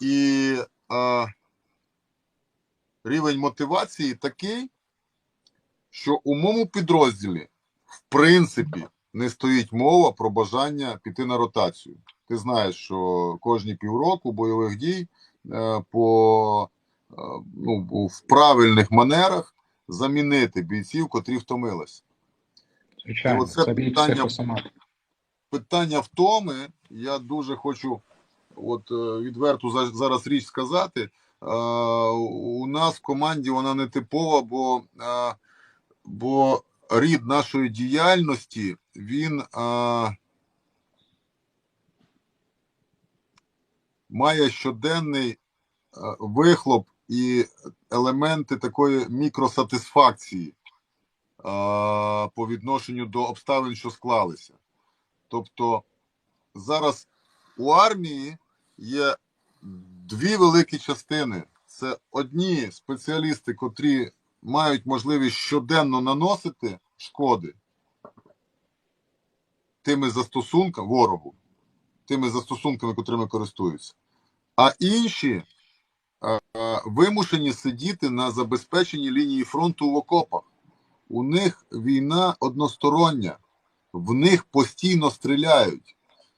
І а, рівень мотивації такий, що у моєму підрозділі, в принципі, не стоїть мова про бажання піти на ротацію. Ти знаєш, що кожні півроку бойових дій е, по е, ну, в правильних манерах замінити бійців, котрі втомилися. Звичайно, оце це питання- питання втоми, я дуже хочу от е, відверту зараз річ сказати. Е, У нас в команді вона не типова, бо, е, бо рід нашої діяльності він має щоденний вихлоп і елементи такої мікросатисфакції по відношенню до обставин, що склалися. Тобто зараз у армії є дві великі частини. Це одні спеціалісти, котрі мають можливість щоденно наносити шкоди тими застосунками ворогу, тими застосунками, котрими користуються. А інші е, вимушені сидіти на забезпеченні лінії фронту в окопах. У них війна одностороння в них постійно стріляють.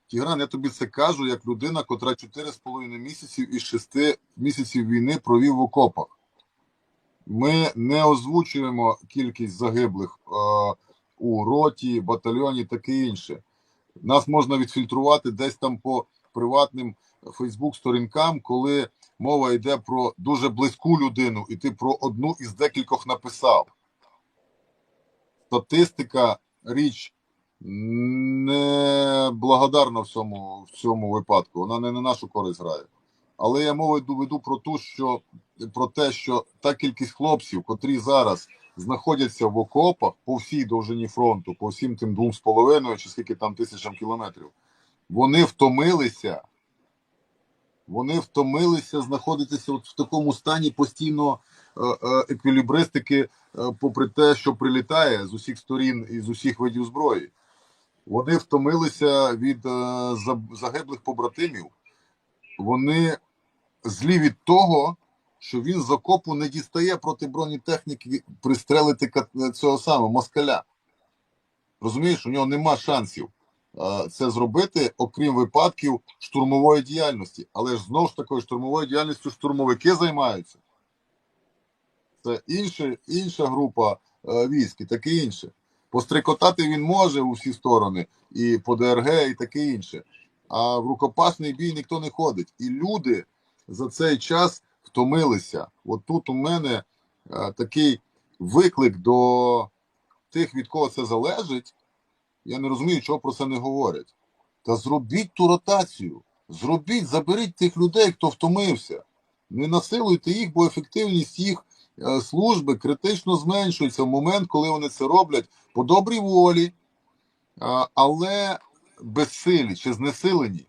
Тігран, я тобі це кажу як людина, котра 4,5 місяців із 6 місяців війни провів в окопах. Ми не озвучуємо кількість загиблих е, у роті, батальйоні, таке інше. Нас можна відфільтрувати десь там по приватним Фейсбук-сторінкам, коли мова йде про дуже близьку людину, і ти про одну із декількох написав. Статистика річ не благодарна в цьому, в цьому випадку. Вона не на нашу користь грає. Але я мову веду про ту, що про те, що та кількість хлопців, котрі зараз знаходяться в окопах по всій довжині фронту, по всім тим двом з половиною чи скільки там тисячам кілометрів, вони втомилися. Вони втомилися знаходитися от в такому стані постійно е, е, еквілібристики, е, попри те, що прилітає з усіх сторін і з усіх видів зброї. Вони втомилися від е, загиблих побратимів. Вони злі від того, що він з окопу не дістає проти бронетехніки пристрелити цього самого москаля. Розумієш, у нього нема шансів е, це зробити, окрім випадків штурмової діяльності. Але ж знову ж такою штурмовою діяльністю штурмовики займаються. Це інша, інша група е, військ таке інше. Пострикотати він може у всі сторони, і по ДРГ, і таке інше. А в рукопашний бій ніхто не ходить. І люди за цей час втомилися. От тут у мене е, такий виклик до тих, від кого це залежить. Я не розумію, чого про це не говорять. Та зробіть ту ротацію. Зробіть, заберіть тих людей, хто втомився. Не насилуйте їх, бо ефективність їх служби критично зменшується в момент, коли вони це роблять по добрій волі, але безсилі чи знесилені.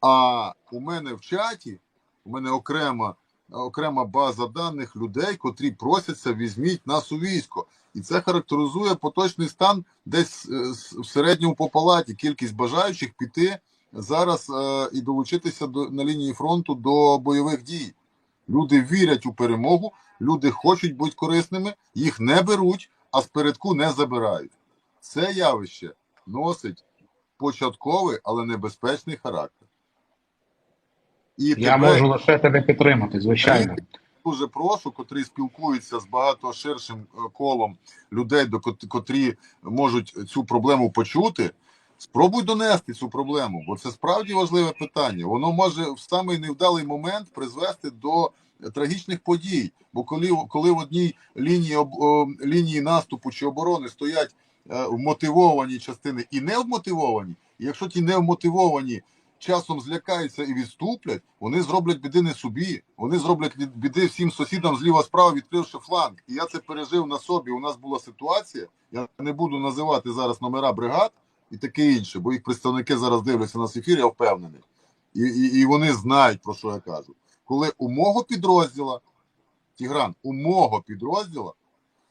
А у мене в чаті, у мене окрема, окрема база даних людей, котрі просяться, візьміть нас у військо. І це характеризує поточний стан десь е, в середньому по палаті. Кількість бажаючих піти зараз е, і долучитися до, на лінії фронту до бойових дій. Люди вірять у перемогу, люди хочуть бути корисними, їх не беруть, а спередку не забирають. Це явище носить початковий, але небезпечний характер. І Я тебе можу лише тебе підтримати, звичайно. дуже прошу, котрі спілкуються з багато ширшим е, колом людей, до котрі можуть цю проблему почути. Спробуй донести цю проблему, бо це справді важливе питання. Воно може в самий невдалий момент призвести до трагічних подій. Бо коли, коли в одній лінії лінії наступу чи оборони стоять е, вмотивовані частини і невмотивовані, і якщо ті невмотивовані часом злякаються і відступлять, вони зроблять біди не собі. Вони зроблять біди всім сусідам зліва справа, відкривши фланг. І я це пережив на собі. У нас була ситуація. Я не буду називати зараз номера бригад і таке інше, бо їх представники зараз дивляться нас ефір, я впевнений. І, і, і вони знають, про що я кажу. Коли у мого підрозділа, Тігран, у мого підрозділа,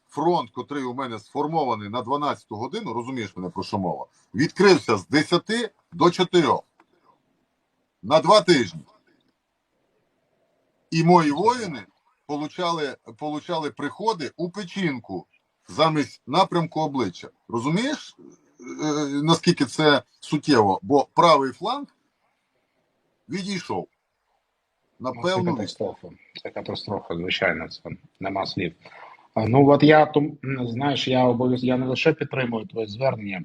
фронт, котрий у мене сформований на 12 годину, розумієш мене про що мова, відкрився з 10 до 4 на два тижні. І мої воїни получали, получали приходи у печінку замість напрямку обличчя. Розумієш, наскільки це суттєво? Бо правий фланг відійшов. На Ну, Це катастрофа. Це катастрофа, звичайно, це нема слів. Ну от я тому знаєш, я обов'язково я не лише підтримую твоє звернення.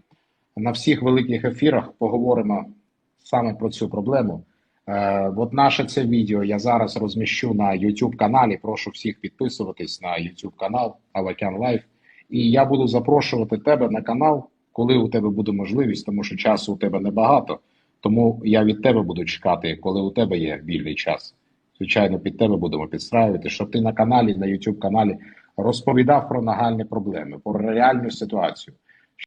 На всіх великих ефірах поговоримо саме про цю проблему. Е, от наше це відео я зараз розміщу на YouTube каналі. Прошу всіх підписуватись на YouTube канал Авакян Лайф. І я буду запрошувати тебе на канал, коли у тебе буде можливість, тому що часу у тебе небагато. Тому я від тебе буду чекати, коли у тебе є вільний час. Звичайно, під тебе будемо підстраювати, щоб ти на каналі, на YouTube каналі розповідав про нагальні проблеми, про реальну ситуацію.